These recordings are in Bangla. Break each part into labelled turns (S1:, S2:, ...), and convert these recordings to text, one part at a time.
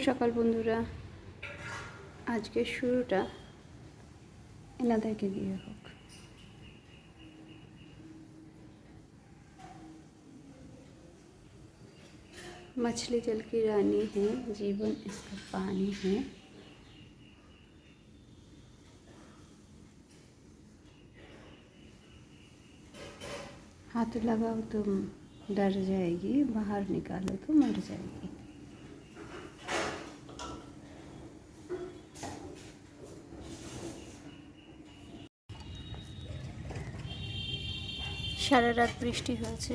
S1: সকাল বন্ধুরা আজকের শুরুটা এনাদেরকে দিয়ে হোক मछली जल की रानी है जीवन इसका पानी है हाथ लगाओ तो डर जाएगी बाहर निकालो तो मर जाएगी সারা রাত বৃষ্টি হয়েছে।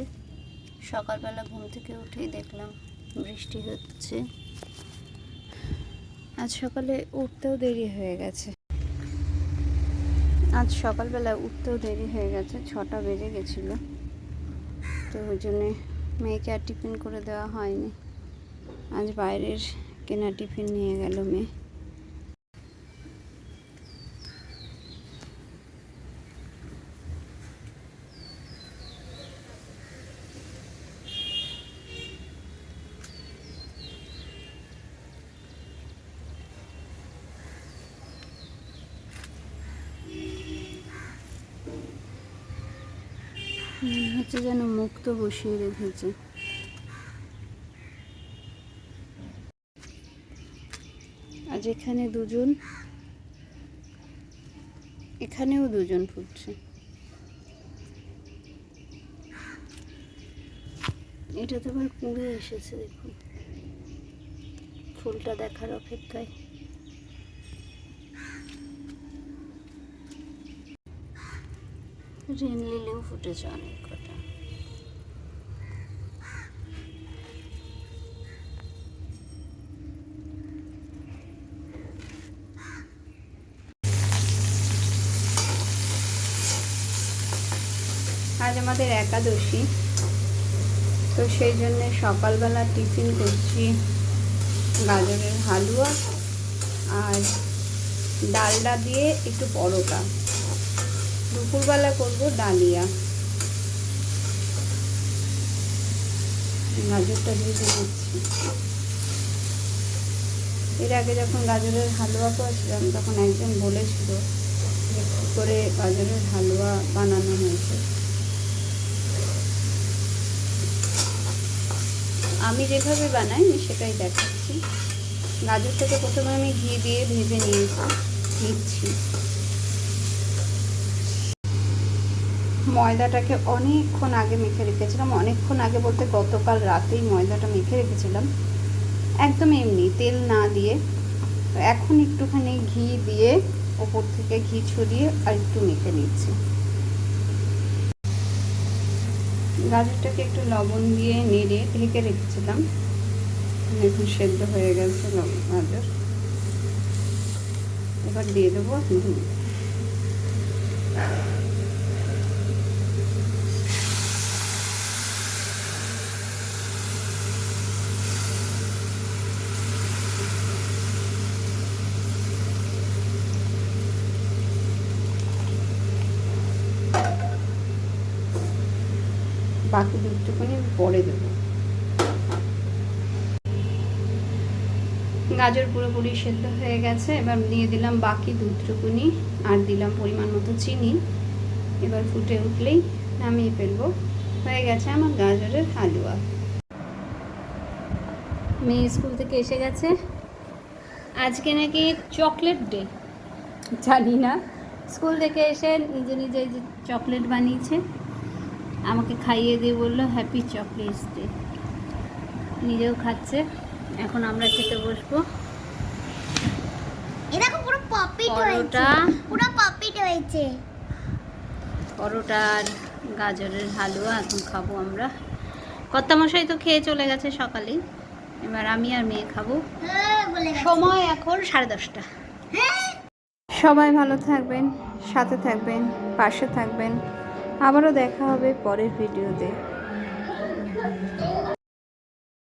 S1: সকালবেলা ঘুম থেকে উঠেই দেখলাম বৃষ্টি হচ্ছে। আজ সকালে উঠতেও দেরি হয়ে গেছে। আজ সকালবেলা উঠতেও দেরি হয়ে গেছে, ছটা বেজে গেছিল। তো ওই জন্যে মেয়েকে আর টিফিন করে দেওয়া হয়নি। আজ বাইরের কেনা টিফিন নিয়ে গেল মেয়ে। মনে হচ্ছে যেন মুক্ত বসিয়ে রেখেছে। আজ এখানে দুজন, এখানেও দুজন ফুটছে। এটা তো আবার কুড়ে এসেছে, দেখুন। ফুলটা দেখার অপেক্ষায়। লিলেও ফুটেছে অনেক কটা। আজ আমাদের একাদশী। তো সেই জন্য সকালবেলা টিফিন করছি গাজরের হালুয়া আর ডালডা দিয়ে একটু পরোটা। দুপুরবেলা করব ডালিয়া। গাজরটা ভেজে দিচ্ছি। এর আগে যখন গাজরের হালুয়া করেছিলাম, তখন একজন বলেছিল যে করে গাজরের হালুয়া বানানো হয়েছে। আমি যেভাবে বানাই, আমি সেটাই দেখাচ্ছি। গাজরটাকে প্রথমে আমি ঘি দিয়ে ভেজে নিয়েছি নিচ্ছি ময়দাটাকে অনেকক্ষণ আগে মেখে রেখেছিলাম। অনেকক্ষণ আগে বলতে গতকাল রাতেই ময়দাটা মেখে রেখেছিলাম। একদম এমনি তেল না দিয়ে এখন একটুখানি ঘি দিয়ে ওপর থেকে ঘি ছড়িয়ে আর একটু মেখে নিচ্ছি। গাজরটাকে একটু লবণ দিয়ে নেড়ে ঢেকে রেখেছিলাম। এখন সেদ্ধ হয়ে গেছে লবণ, গাজর। এবার দিয়ে দেবো দুধ। বাকি দুধটুকুনি আমি পরে দেবো। গাজর পুরোপুরি সেদ্ধ হয়ে গেছে এবার দিয়ে দিলাম বাকি দুধটুকুনি আর দিলাম পরিমাণ মতো চিনি। এবার ফুটে উঠলেই নামিয়ে ফেলব। হয়ে গেছে আমার গাজরের হালুয়া। মেয়ে স্কুল থেকে এসে গেছে। আজকে নাকি চকলেট ডে। জানি না। স্কুল থেকে এসে নিজে নিজে চকলেট বানিয়েছে। আমাকে খাইয়ে দিয়ে বলল হ্যাপি চকলেটস ডে নিজেও খাচ্ছে। এখন আমরা খেতে বসবো।
S2: দেখো পুরো পপিট হয়েছে। পুরো পপিট হয়েছে।
S1: পরোটা আর গাজরের হালুয়া এখন খাব আমরা। কর্তামশাই তো খেয়ে চলে গেছে সকালেই এবার আমি আর মেয়ে খাব।
S2: হ্যাঁ
S1: সময় এখন সাড়ে দশটা।
S2: হ্যাঁ।
S1: সবাই ভালো থাকবেন সাথে থাকবেন পাশে থাকবেন। আবারও দেখা হবে পরের ভিডিওতে।